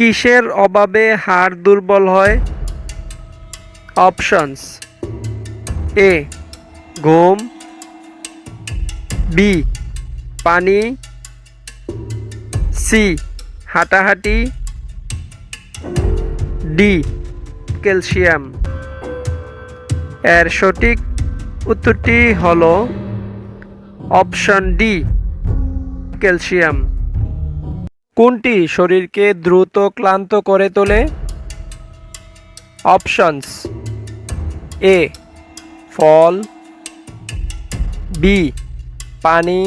কিসের অভাবে হাড় দুর্বল হয়? অপশনস এ, ঘুম বি, পানি সি, হাঁটাহাঁটি ডি, ক্যালসিয়াম। এর সঠিক উত্তরটি হল অপশন ডি, ক্যালসিয়াম। কোনটি শরীরকে দ্রুত ক্লান্ত করে তোলে? অপশনস এ, ফল, বি, পানি,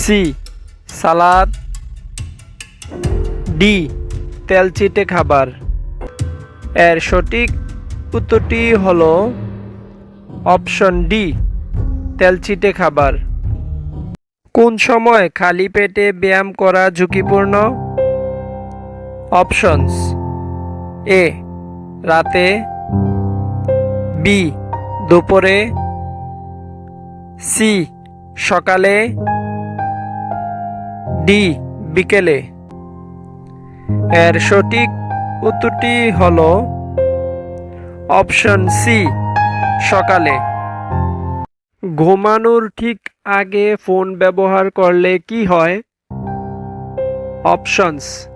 সি, সালাদ, ডি, তেলচিটে খাবার। এর সঠিক উত্তরটি হল অপশন ডি, তেলচিটে খাবার। কোন সময় খালি পেটে ব্যায়াম করা ঝুঁকিপূর্ণ? অপশনস এ রাতে বি দুপুরে সি সকালে ডি বিকেলে। এর সঠিক উত্তরটি হল অপশন সি, সকালে। ঘুমানোর ঠিক আগে ফোন ব্যবহার করলে কি হয়? অপশনস।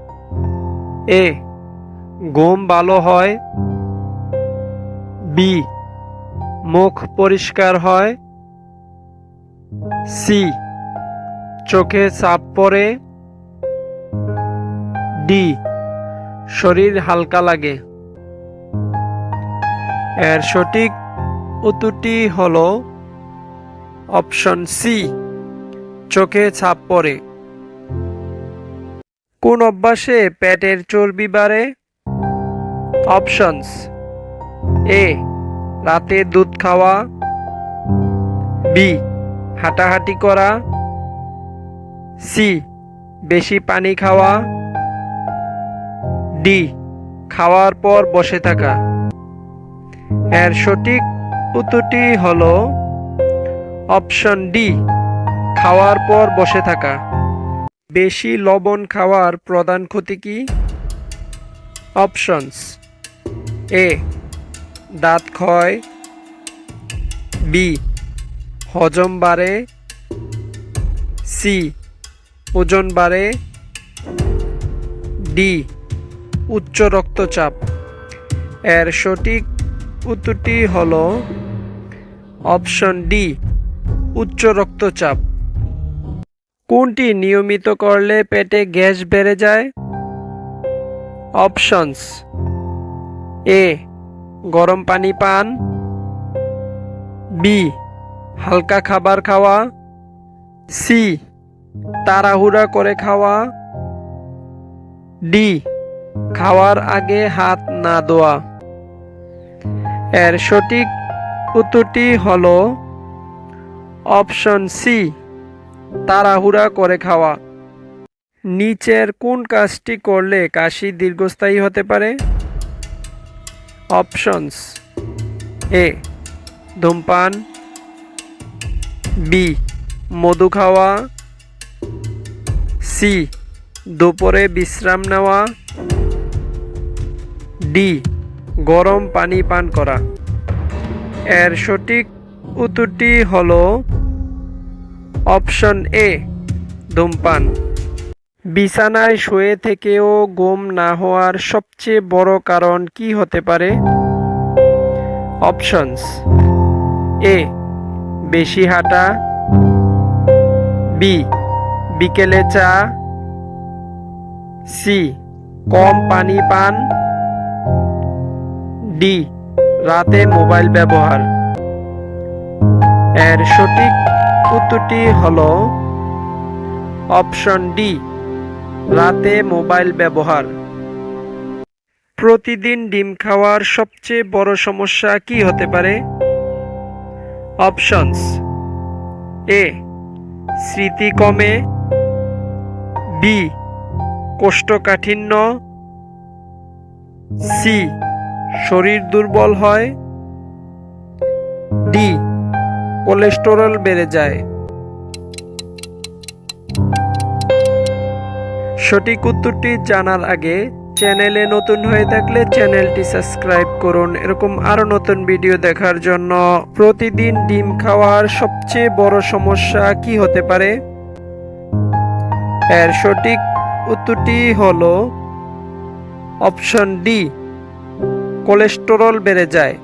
এ, ঘুম ভালো হয়। বি, মুখ পরিষ্কার হয়। সি, চোখে চাপ পড়ে। ডি, শরীর হালকা লাগে। এর সঠিক উত্তরটি হল অপশন সি, চোখে ছাপ পড়ে। কোন অভ্যাসে পেটের চর্বি বাড়ে? অপশনস, এ, রাতে দুধ খাওয়া। বি, হাঁটাহাঁটি করা। সি, বেশি পানি খাওয়া। ডি, খাওয়ার পর বসে থাকা। এর সঠিক উত্তরটি হল অপশন ডি, খাওয়ার পর বসে থাকা। বেশি লবণ খাওয়ার প্রধান ক্ষতি কি? অপশনস, এ, দাঁত ক্ষয়। বি, হজম বাড়ে। সি, ওজন বাড়ে। ডি, উচ্চ রক্তচাপ। এর সঠিক উত্তরটি হল অপশন ডি উচ্চ রক্তচাপ। কোনটি নিয়মিত করলে পেটে গ্যাস বেড়ে যায়? অপশনস। এ, গরম পানি পান। বি, হালকা খাবার খাওয়া। সি, তাড়াহুড়া করে খাওয়া। ডি, খাওয়ার আগে হাত না ধোয়া। এর সঠিক উত্তরটি হল অপশন সি তাড়াহুড়া করে খাওয়া। নিচের কোন কাজটি করলে কাশি দীর্ঘস্থায়ী হতে পারে? অপশনস এ ধূমপান। বি মধু খাওয়া। সি দুপুরে বিশ্রাম নেওয়া। ডি গরম পানি পান করা। এর সঠিক উত্তরটি হল অপশন এ, ধূমপান। বিছানায় শুয়ে থেকেও ঘুম না হওয়ার সবচেয়ে বড় কারণ কি হতে পারে? অপশনস। এ, বেশি হাঁটা। বি, বিকেলে চা। সি, কম পানি পান। ডি, রাতে মোবাইল ব্যবহার। এর সঠিক উত্তরটি হল অপশন ডি, রাতে মোবাইল ব্যবহার। প্রতিদিন ডিম খাওয়ার সবচেয়ে বড় সমস্যা কি হতে পারে? অপশনস, এ, স্মৃতি কমে। বি, কোষ্ঠকাঠিন্য। সি, শরীর দুর্বল হয়। কোলেস্টেরল বেড়ে যায়। সঠিক উত্তরটি জানার আগে চ্যানেলে নতুন হয়ে থাকলে চ্যানেলটি সাবস্ক্রাইব করুন। এরকম আরও নতুন ভিডিও দেখার জন্য প্রতিদিন ডিম খাওয়ার সবচেয়ে বড় সমস্যা কি হতে পারে? এর সঠিক উত্তরটি হলো অপশন ডি, কোলেস্টেরল বেড়ে যায়।